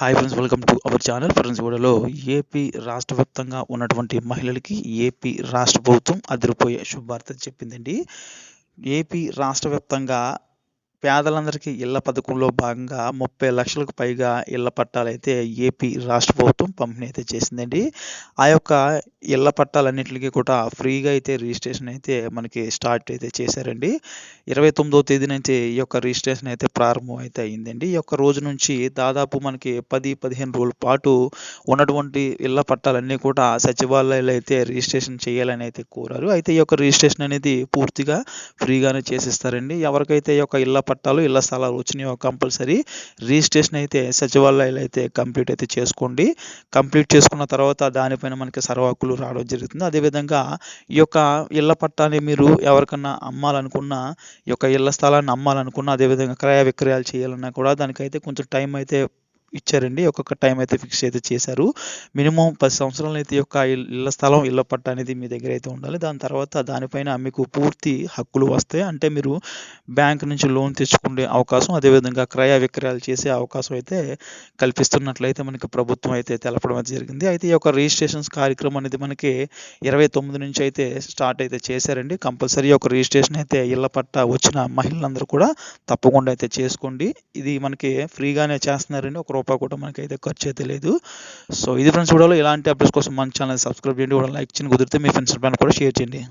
Hi friends welcome to our channel friends వీడియోలో AP రాష్ట్ర వ్యాప్తంగా ఉన్నటువంటి మహిళలకి ఏపీ రాష్ట్ర ప్రభుత్వం అదిరిపోయే శుభార్త చెప్పిందండి. ఏపీ రాష్ట్ర వ్యాప్తంగా పేదలందరికీ ఇళ్ళ పథకంలో భాగంగా ముప్పై లక్షలకు పైగా ఇళ్ళ పట్టాలైతే ఏపీ రాష్ట్ర ప్రభుత్వం పంపిణీ అయితే చేసిందండి. ఆ యొక్క ఇళ్ళ పట్టాలన్నింటికి కూడా ఫ్రీగా అయితే రిజిస్ట్రేషన్ అయితే మనకి స్టార్ట్ అయితే చేశారండి. ఇరవై తొమ్మిదో తేదీ నుంచి ఈ యొక్క రిజిస్ట్రేషన్ అయితే ప్రారంభం అయితే అయిందండి. ఈ యొక్క రోజు నుంచి దాదాపు మనకి పది పదిహేను రోజుల పాటు ఉన్నటువంటి ఇళ్ళ పట్టాలన్నీ కూడా సచివాలయాలు అయితే రిజిస్ట్రేషన్ చేయాలని అయితే కోరారు. అయితే ఈ యొక్క రిజిస్ట్రేషన్ అనేది పూర్తిగా ఫ్రీగానే చేసిస్తారండి. ఎవరికైతే ఈ యొక్క ఇళ్ళ పట్టాలు ఇళ్ళ స్థలాలు వచ్చినాయో కంపల్సరీ. రిజిస్ట్రేషన్ అయితే సచివాలయాలు అయితే కంప్లీట్ అయితే చేసుకోండి. కంప్లీట్ చేసుకున్న తర్వాత దానిపైన మనకి సర్వాకులు రావడం జరుగుతుంది. అదేవిధంగా ఈ యొక్క ఇళ్ళ పట్టాన్ని మీరు ఎవరికన్నా అమ్మాలనుకున్నా ఈ యొక్క ఇళ్ళ స్థలాన్ని అమ్మాలనుకున్నా అదేవిధంగా క్రయ విక్రయాలు చేయాలన్నా కూడా దానికైతే కొంచెం టైం అయితే ఇచ్చారండి. ఒక్కొక్క టైం అయితే ఫిక్స్ అయితే చేశారు. మినిమం పది సంవత్సరాలు అయితే యొక్క ఇళ్ళ స్థలం ఇళ్ళ పట్ట అనేది మీ దగ్గర అయితే ఉండాలి. దాని తర్వాత దానిపైన మీకు పూర్తి హక్కులు వస్తాయి. అంటే మీరు బ్యాంక్ నుంచి లోన్ తెచ్చుకునే అవకాశం అదేవిధంగా క్రయ విక్రయాలు చేసే అవకాశం అయితే కల్పిస్తున్నట్లయితే మనకి ప్రభుత్వం అయితే తెలపడం అయితే జరిగింది. అయితే ఈ యొక్క రిజిస్ట్రేషన్స్ కార్యక్రమం అనేది మనకి ఇరవై తొమ్మిది నుంచి అయితే స్టార్ట్ అయితే చేశారండి. కంపల్సరీ ఒక రిజిస్ట్రేషన్ అయితే ఇళ్ళ పట్ట వచ్చిన మహిళలందరూ కూడా తప్పకుండా అయితే చేసుకోండి. ఇది మనకి ఫ్రీగానే చేస్తున్నారండి. ఒక రూపాయి కూడా మనకి అయితే ఖర్చు అయితే లేదు. సో ఇది ఫ్రెండ్స్ చూడాలి ఇలాంటి అప్డేట్స్ కోసం మన ఛానల్ సబ్స్క్రైబ్ చేయండి. కూడా లైక్ చేయండి. కుదిరితే మీ ఫ్రెండ్స్ పైన కూడా షేర్ చేయండి.